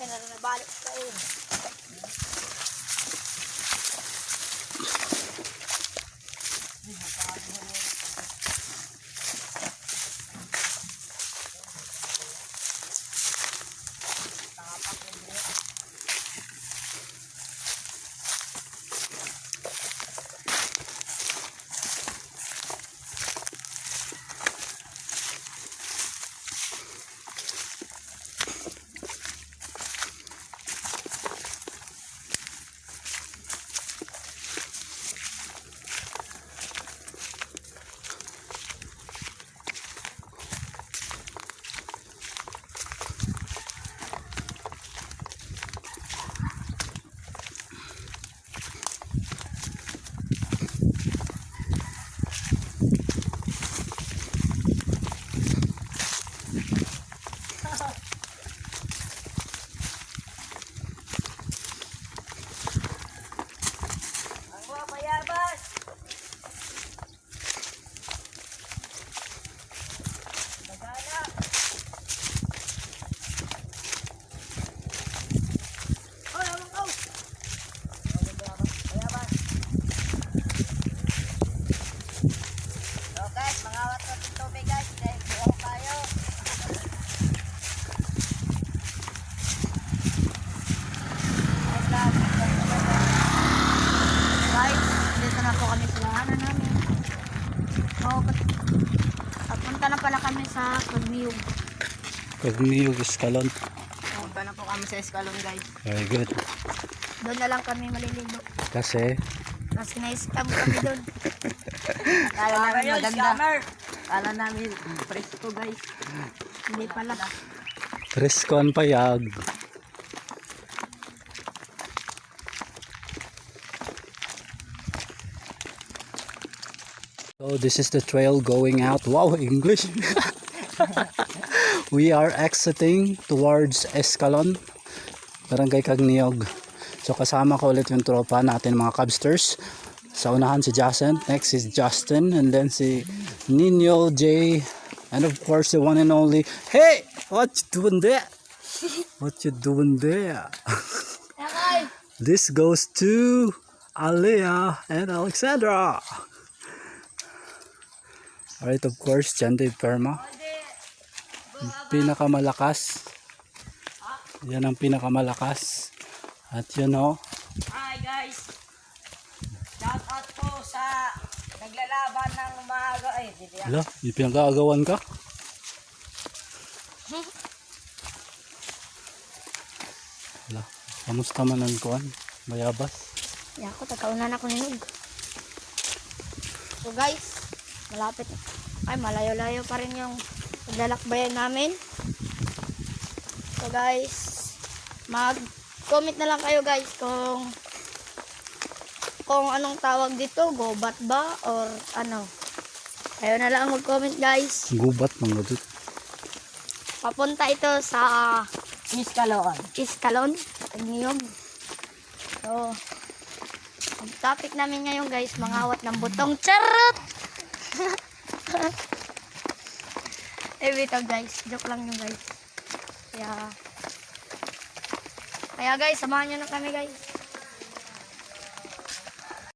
Ay, na nabalik ka eh. Lahanan namin. Oo, papunta na pala kami sa Pagmiyog. Pagmiyog eskalon. Papunta na po kami sa Escalon guys. Very good. Doon na lang kami maliligo. Kasi, Kasi na-scam kami doon. Kala namin maganda. Kala namin presko guys. Hindi pala. presko ang payag. So this is the trail going out. Wow, English. we are exiting towards Escalon, Barangay Cagniyog. So kasama ko ulit yung tropa natin mga Cubsters. Sa unahan si Jason, next is Justin, and then si Nino, Jay, and of course the one and only, Hey! What you doing there? What you doing there? This goes to Alea and Alexandra. Alright, of course, Dave Perma. Pinakamalakas. Yan ang pinakamalakas. At yun oh, Hi guys. Shout out po sa naglalaban ng umaga. Eh, di ba? Hala, yung pinagagawan ka? Hala, kamusta man ang kuhan? Bayabas? Ya ako, tagkaunan ako ninog. So guys, malapit. Ay, malayo-layo pa rin yung paglalakbayan namin. So guys, mag-comment na lang kayo guys kung kung anong tawag dito, gobat ba or ano. Kayo na lang mag-comment guys. Gubat mga dut. Papunta ito sa Iskaloon. Iskalon, Niyog. So, ang topic namin ngayon guys, mangawat ng butong charot! Eh, bitaw guys, joke lang yung guys. Kaya, kaya guys, samahan nyo na kami guys.